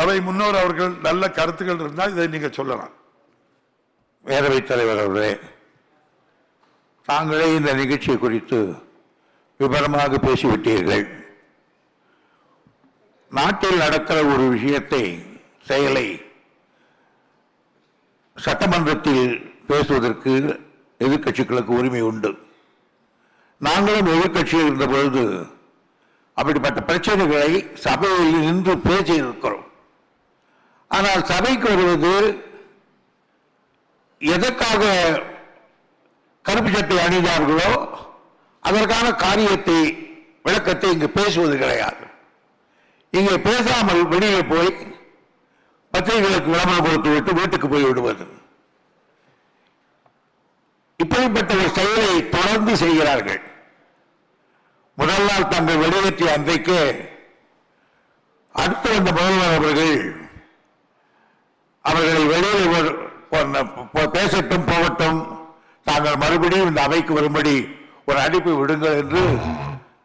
அவை முன்னோர் அவர்கள் நல்ல கருத்துக்கள் இருந்தால் இதை நீங்க சொல்லலாம். வேதவை தலைவர் அவர்களே தாங்களே இந்த நிகழ்ச்சி குறித்து விபரமாக பேசிவிட்டீர்கள். நாட்டில் நடக்கிற ஒரு விஷயத்தை செயலை சட்டமன்றத்தில் பேசுவதற்கு எதிர்க்கட்சிகளுக்கு உரிமை உண்டு. நாங்களும் எதிர்க்கட்சியில் இருந்த பொழுது அப்படிப்பட்ட பிரச்சனைகளை சபையில் நின்று பேசியிருக்கிறோம் ஆனால் சபைக்கு வருவது எதற்காக கருப்பு சட்டை அணிந்தார்களோ அதற்கான காரியத்தை விளக்கத்தை இங்கு பேசுவது கிடையாது. இங்கே பேசாமல் வெளியே போய் பத்திரிகைகளுக்கு விளம்பரம் கொடுத்து விட்டு வீட்டுக்கு போய் விடுவது. இப்படிப்பட்ட ஒரு செயலை தொடர்ந்து செய்கிறார்கள். முதல் நாள் தங்கள் வெளியேற்றிய அன்றைக்கு அடுத்து வந்த முதல்வர் அவர்கள் அவர்களை வெளியில் வரு- பேசட்டும் போகட்டும். தாங்கள் மறுபடியும் இந்த அவைக்கு வரும்படி ஒரு அழைப்பு விடுங்கள் என்று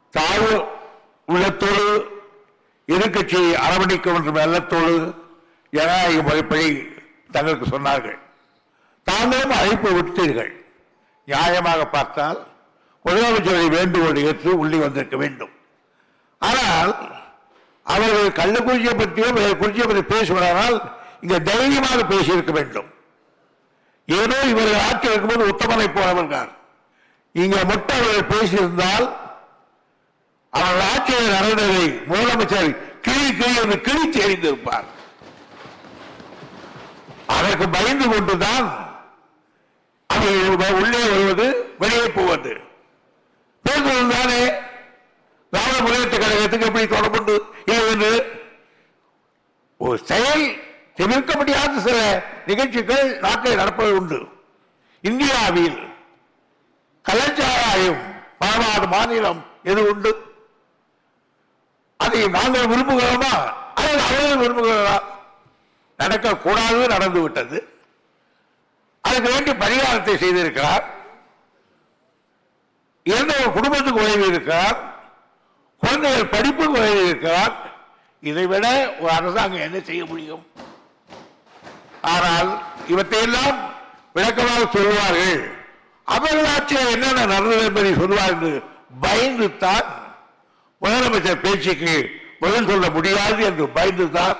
தாழ் உள்ளத்தோடு எதிர்கட்சியை அரவணைக்கும் என்ற வெள்ளத்தோடு ஜனநாயக முறைப்படி தங்களுக்கு சொன்னார்கள். தாங்களும் அழைப்பு விட்டீர்கள் நியாயமாக பார்த்தால் முதலமைச்சரை வேண்டுகோள் ஏற்று உள்ளே வந்திருக்க வேண்டும். ஆனால் அவர்கள் கள்ளக்குறிச்சியை பற்றியோ குறிச்சியை பற்றி பேசுவதானால் இங்கே தைரியமாக பேசியிருக்க வேண்டும். ஏதோ இவர்கள் ஆட்சி இருக்கும்போது உத்தமனை போனவர்கள் இங்கே மட்டும் அவர்கள் பேசியிருந்தால் அவர்கள் ஆட்சியில் நடந்ததை முதலமைச்சர் கிளி கிளி என்று கிழித்து எறிந்திருப்பார். அதற்கு பயந்து கொண்டுதான் அவர்கள் உள்ளே வருவது வெளியே போவது பேசுவது தானே திராவிட முன்னேற்ற கழகத்துக்கு எப்படி தொடர்புண்டு இல்லை என்று ஒரு செயல் தவிர்க்க முடியாத சில நிகழ்ச்சிகள் நாட்டில் நடப்பது உண்டு. இந்தியாவில் கலாச்சாரம் பலவாறு மாநிலம் எது உண்டு? அதை நாங்கள் விரும்புகிறோமா? அதை அவர்கள் விரும்புகிறோமா நடக்கக்கூடாது நடந்து விட்டது. அதுக்கு வேண்டிய பரிகாரத்தை செய்திருக்கிறார். இருந்த ஒரு குடும்பத்துக்கு உதவி இருக்கிறார். குழந்தைகள் படிப்புக்கு உதவி இருக்கிறார். இதை விட ஒரு அரசாங்கம் என்ன செய்ய முடியும்? ஆனால் இவற்றையெல்லாம் விளக்கமாக சொல்வார்கள் அவர்கள் என்னென்ன நடந்தது என்பதை சொல்வார் என்று பயந்துத்தான் முதலமைச்சர் பேச்சுக்கு பதில் சொல்ல முடியாது என்று பயந்துதான்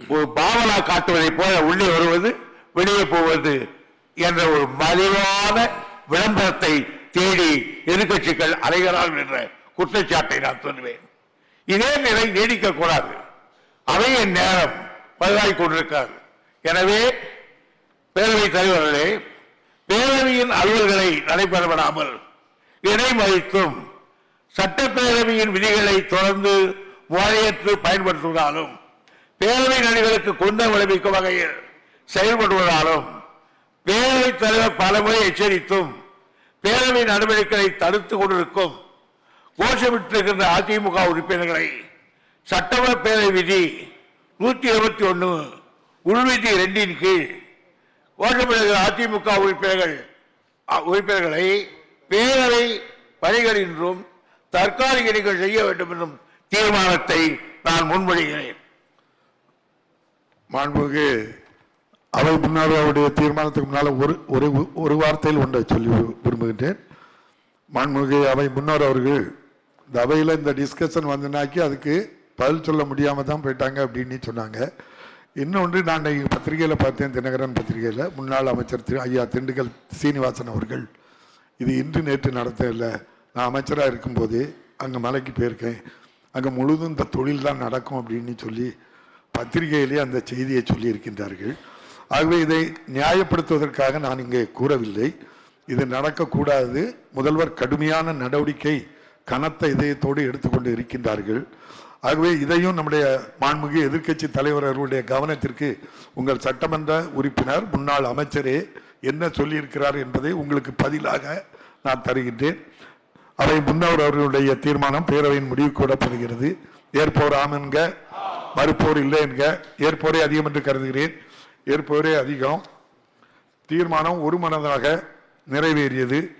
ஒரு பாவனா காட்டுவதைப் போல உள்ளே வருவது வெளியே போவது என்ற ஒரு மலிவான விளம்பரத்தை தேடி எதிர்கட்சிகள் அலைகிறார்கள் என்ற குற்றச்சாட்டை நான் சொல்வேன். இதே நிலை நீடிக்க கூடாது அவையின் நேரம் பதிவாகி கொண்டிருக்கிறது எனவே பேரவைத் தலைவர்களே பேரவையின் அலுவல்களை நடைபெற விடாமல் இடைமறித்தும் சட்டப்பேரவையின் விதிகளை தொடர்ந்து முறையற்று பயன்படுத்துவதாலும் பேரவை நடிகளுக்கு குந்தம் விளைவிக்கும் வகையில் செயல்படுவதாலும் பேரவைத் தலைவர் பலமுறை எச்சரித்தும் பேரவை நடவடிக்கைகளை தடுத்துக் கொண்டிருக்கும் கோஷமிட்டிருக்கின்ற அதிமுக உறுப்பினர்களை சட்டமன்ற பேரவை விதி நூத்தி இருபத்தி ஒன்று உள்விதி ரெண்டின் கீழ் கோஷமிடுகிற அதிமுக உறுப்பினர்கள் உறுப்பினர்களை பேரவை பணிகளின்றும் தற்காலிக நீங்கள் செய்ய வேண்டும் என்றும் தீர்மானத்தை நான் முன்மொழிகிறேன். மாண்புமிகு அவை முன்னாள் அவருடைய தீர்மானத்துக்கு முன்னால் ஒரு ஒரு ஒரு வார்த்தையில் ஒன்றை சொல்லி விரும்புகின்றேன். மாண்புமிகு அவை முன்னோர் அவர்கள் இந்த அவையில் இந்த டிஸ்கஷன் வந்தனாக்கி அதுக்கு பதில் சொல்ல முடியாமல் தான் போயிட்டாங்க அப்படின்னு சொன்னாங்க. இன்னொன்று நான் இன்றைக்கு பத்திரிகையில் பார்த்தேன் தினகரன் பத்திரிகையில். முன்னாள் அமைச்சர் திரு ஐயா திண்டுக்கல் சீனிவாசன் அவர்கள். இது இன்று நேற்று நடத்தல. நான் அமைச்சராக இருக்கும்போது அங்கே மலைக்கு போயிருக்கேன். அங்கே முழுதும் இந்த தொழில் தான் நடக்கும் அப்படின்னு சொல்லி பத்திரிகையிலே அந்த செய்தியை சொல்லியிருக்கின்றார்கள். ஆகவே இதை நியாயப்படுத்துவதற்காக நான் இங்கே கூறவில்லை. இது நடக்கக்கூடாது. முதல்வர் கடுமையான நடவடிக்கை கனத்த இதயத்தோடு எடுத்துக்கொண்டு இருக்கின்றார்கள். ஆகவே இதையும் நம்முடைய மாண்புமிகு எதிர்க்கட்சி தலைவர் அவர்களுடைய கவனத்திற்கு உங்கள் சட்டமன்ற உறுப்பினர் முன்னாள் அமைச்சரே என்ன சொல்லியிருக்கிறார் என்பதை உங்களுக்கு பதிலாக நான் தருகின்றேன். அவை முன்னவர் அவர்களுடைய தீர்மானம் பேரவையின் முடிவுக்கு விடப்படுகிறது. ஏற்போர் ஆம் என்க மறுப்போர் இல்லை என்க ஏற்போரே அதிகம் என்று கருதுகிறேன். ஏற்போரே அதிகம். தீர்மானம் ஒருமனதாக நிறைவேறியது.